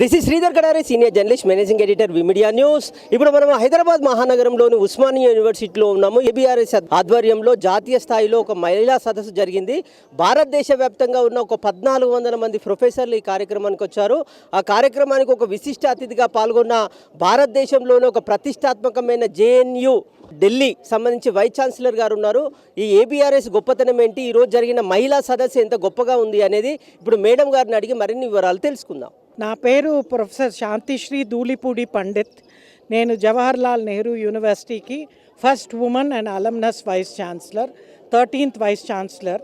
This is Sridhar Kadari senior journalist managing editor Vmedia news ఇప్పుడు మనం హైదరాబాద్ మహానగరంలోని ఉస్మానియా యూనివర్సిటీలో ఉన్నాము. ఏబిఆర్ఎస్ ఆధ్వర్యంలో జాతీయ స్థాయిలో ఒక మహిళా సదస్సు జరిగింది. భారతదేశ వ్యాప్తంగా ఉన్న ఒక పద్నాలుగు వందల మంది ప్రొఫెసర్లు ఈ కార్యక్రమానికి వచ్చారు. ఆ కార్యక్రమానికి ఒక విశిష్ట అతిథిగా పాల్గొన్న భారతదేశంలోని ఒక ప్రతిష్టాత్మకమైన జేఎన్యు ఢిల్లీ సంబంధించి వైస్ ఛాన్సలర్ గారు ఉన్నారు. ఈ ఏబిఆర్ఎస్ గొప్పతనం ఏంటి? ఈరోజు జరిగిన మహిళా సదస్సు ఎంత గొప్పగా ఉంది అనేది ఇప్పుడు మేడం గారిని అడిగి మరిన్ని వివరాలు తెలుసుకుందాం. నా పేరు ప్రొఫెసర్ శాంతిశ్రీ ధూళిపూడి పండిత్. నేను జవహర్లాల్ నెహ్రూ యూనివర్సిటీకి first women and alumnus vice chancellor thirteenth vice chancellor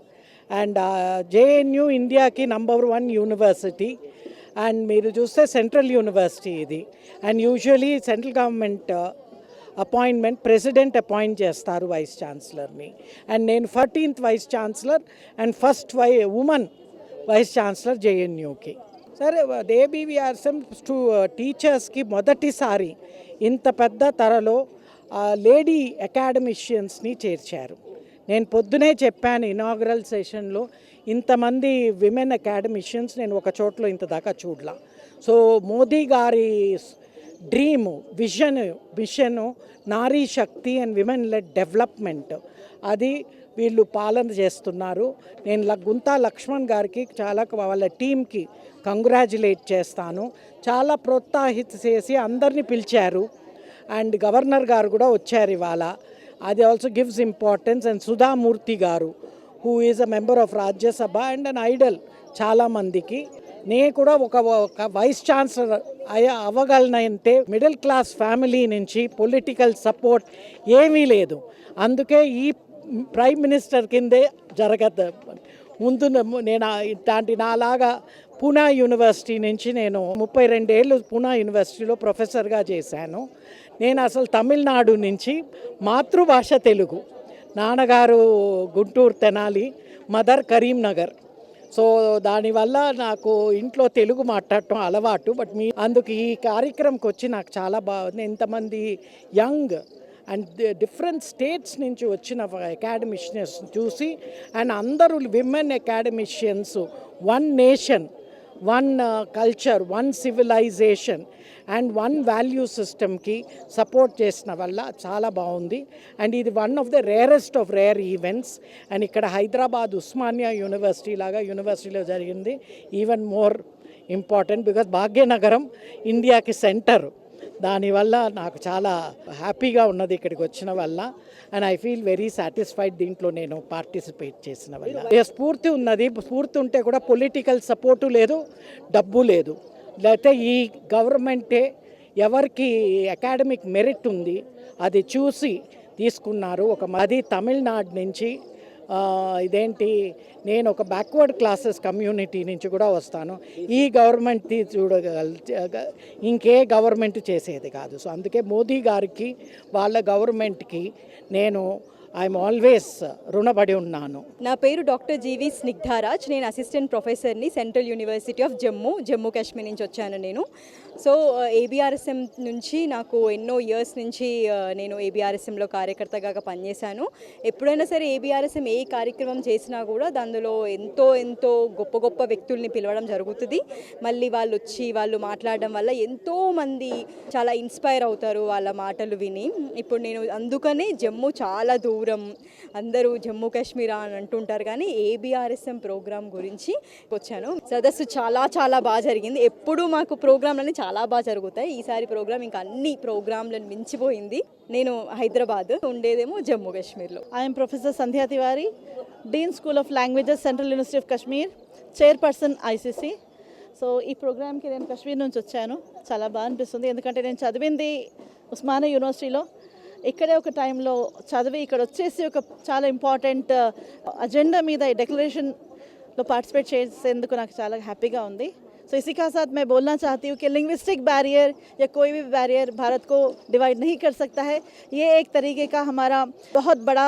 and JNU ఇండియాకి నంబర్ వన్ యూనివర్సిటీ. అండ్ మీరు చూస్తే సెంట్రల్ యూనివర్సిటీ ఇది. And usually central government appointment president appoint చేస్తారు వైస్ ఛాన్సలర్ని. అండ్ నేను fourteenth vice chancellor and first why women vice chancellor జేఎన్యూకి. సరే ABVRSM స్టూ టీచర్స్కి మొదటిసారి ఇంత పెద్ద తరలో లేడీ అకాడమిషియన్స్ని చేర్చారు నేను పొద్దునే చెప్పాను ఇనాగ్రల్ సెషన్లో ఇంతమంది విమెన్ అకాడమిషియన్స్ నేను ఒక చోట్లో ఇంత దాకా చూడలా సో మోదీ గారి dream vision vision Nari Shakti and women led development అది వీళ్ళు పాలన చేస్తున్నారు. నేను గుంతా లక్ష్మణ్ గారికి చాలా వాళ్ళ టీంకి కంగ్రాచులేట్ చేస్తాను. చాలా ప్రోత్సాహిత చేసి అందరినీ పిలిచారు. అండ్ గవర్నర్ గారు కూడా వచ్చారు ఇవాళ. అది also gives importance and Sudha Murty గారు who is a member of Rajya Sabha and an idol చాలామందికి నేను కూడా ఒక ఒక వైస్ ఛాన్సలర్ అయ్యా అవ్వగలనంటే మిడిల్ క్లాస్ ఫ్యామిలీ నుంచి పొలిటికల్ సపోర్ట్ ఏమీ లేదు. అందుకే ఈ ప్రైమ్ మినిస్టర్ కిందే జరగదు. ముందు నేను ఇట్లాంటి నాలాగా పూనా యూనివర్సిటీ నుంచి నేను ముప్పై రెండేళ్ళు పూనా యూనివర్సిటీలో ప్రొఫెసర్గా చేశాను. నేను అసలు తమిళనాడు నుంచి మాతృభాష తెలుగు. నాన్నగారు గుంటూరు తెనాలి మదర్ కరీంనగర్ సో దానివల్ల నాకు ఇంట్లో తెలుగు మాట్లాడటం అలవాటు బట్ మీ అందుకు ఈ కార్యక్రమంకి వచ్చి నాకు చాలా బాగుంది ఎంతమంది యంగ్ అండ్ డిఫరెంట్ స్టేట్స్ నుంచి వచ్చిన అకాడమిషియన్స్ చూసి అండ్ అందరూ women academicians one nation one culture one civilization and one value సిస్టమ్కి సపోర్ట్ చేసిన వల్ల చాలా బాగుంది. అండ్ ఇది one of the rarest of rare events and ఇక్కడ హైదరాబాద్ ఉస్మానియా యూనివర్సిటీ లాగా యూనివర్సిటీలో జరిగింది. Even more important because Bhagyanagaram ఇండియాకి సెంటర్ దానివల్ల నాకు చాలా హ్యాపీగా ఉన్నది ఇక్కడికి వచ్చిన వల్ల. And I feel very satisfied దీంట్లో నేను పార్టిసిపేట్ చేసిన వల్ల. స్ఫూర్తి ఉన్నది స్ఫూర్తి ఉంటే కూడా పొలిటికల్ సపోర్టు లేదు డబ్బు లేదు. లేకపోతే ఈ గవర్నమెంటే ఎవరికి అకాడమిక్ మెరిట్ ఉంది అది చూసి తీసుకున్నారు. ఒక అది తమిళనాడు నుంచి ఇదేంటి నేను ఒక బ్యాక్వర్డ్ క్లాసెస్ కమ్యూనిటీ నుంచి కూడా వస్తాను. ఈ గవర్నమెంట్ చూడగల ఇంకే గవర్నమెంట్ చేసేది కాదు. సో అందుకే మోదీ గారికి వాళ్ళ గవర్నమెంట్కి నేను ఐఎమ్ ఆల్వేస్ రుణపడి ఉన్నాను. నా పేరు డాక్టర్ జీవి స్నిగ్ధారాజ్. నేను assistant ప్రొఫెసర్ని central university of Jammu Jammu Kashmir నుంచి వచ్చాను నేను. సో ఏబిఆర్ఎస్ఎం నుంచి నాకు ఎన్నో ఇయర్స్ నుంచి నేను ఏబిఆర్ఎస్ఎంలో కార్యకర్తగా పనిచేశాను. ఎప్పుడైనా సరే ఏబిఆర్ఎస్ఎం ఏ కార్యక్రమం చేసినా కూడా దానిలో ఎంతో ఎంతో గొప్ప గొప్ప వ్యక్తుల్ని పిలవడం జరుగుతుంది. మళ్ళీ వాళ్ళు వచ్చి వాళ్ళు మాట్లాడడం వల్ల ఎంతో మంది చాలా ఇన్స్పైర్ అవుతారు వాళ్ళ మాటలు విని. ఇప్పుడు నేను అందుకనే జమ్మూ చాలా దూరం అందరూ జమ్మూ కాశ్మీర్ అని అంటుంటారు కానీ ఏబిఆర్ఎస్ఎం ప్రోగ్రామ్ గురించి వచ్చాను. సదస్సు చాలా చాలా బాగా జరిగింది. ఎప్పుడు మాకు ప్రోగ్రాంలన్నీ చాలా బాగా జరుగుతాయి. ఈసారి ప్రోగ్రామ్ ఇంకా అన్ని ప్రోగ్రాంలను మించిపోయింది. నేను హైదరాబాద్ ఉండేదేమో జమ్మూ కాశ్మీర్లో. I'm professor Sandhya Tiwari dean school of languages central university of Kashmir chairperson ICC so ఈ ప్రోగ్రామ్కి నేను కశ్మీర్ నుంచి వచ్చాను. చాలా బాగా అనిపిస్తుంది. ఎందుకంటే నేను చదివింది ఉస్మానియా యూనివర్సిటీలో. ఇక్కడే ఒక టైంలో చదివి ఇక్కడ వచ్చేసి ఒక చాలా ఇంపార్టెంట్ అజెండా మీద ఈ డెక్లరేషన్లో పార్టిసిపేట్ చేసేందుకు నాకు చాలా హ్యాపీగా ఉంది सो इसी का साथ मैं बोलना चाहती हूँ कि लिंग्विस्टिक बैरियर या कोई भी बैरियर भारत को डिवाइड नहीं कर सकता है ये एक तरीके का हमारा बहुत बड़ा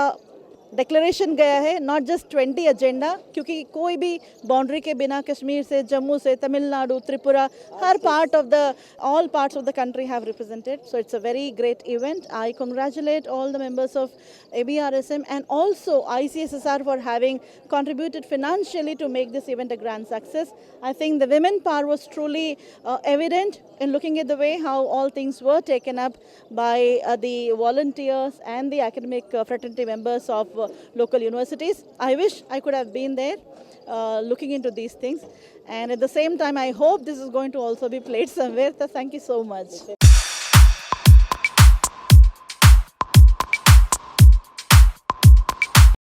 डिक्लेरेशन गया है नॉट जस्ट ट्वेंटी एजेंडा क्योंकि कोई भी बाउंड्री के बिना कश्मीर से जम्मू से तमिलनाडु त्रिपुरा हर part of the all parts of the country have represented so it's a very great event i congratulate all the members of abrsm and also icssr for having contributed financially to make this event a grand success i think the women power was truly uh, evident in looking at the way how all things were taken up by uh, the volunteers and the academic uh, fraternity members of uh, local universities. I wish I could have been there uh, looking into these things. And at the same time, I hope this is going to also be played somewhere. So thank you so much.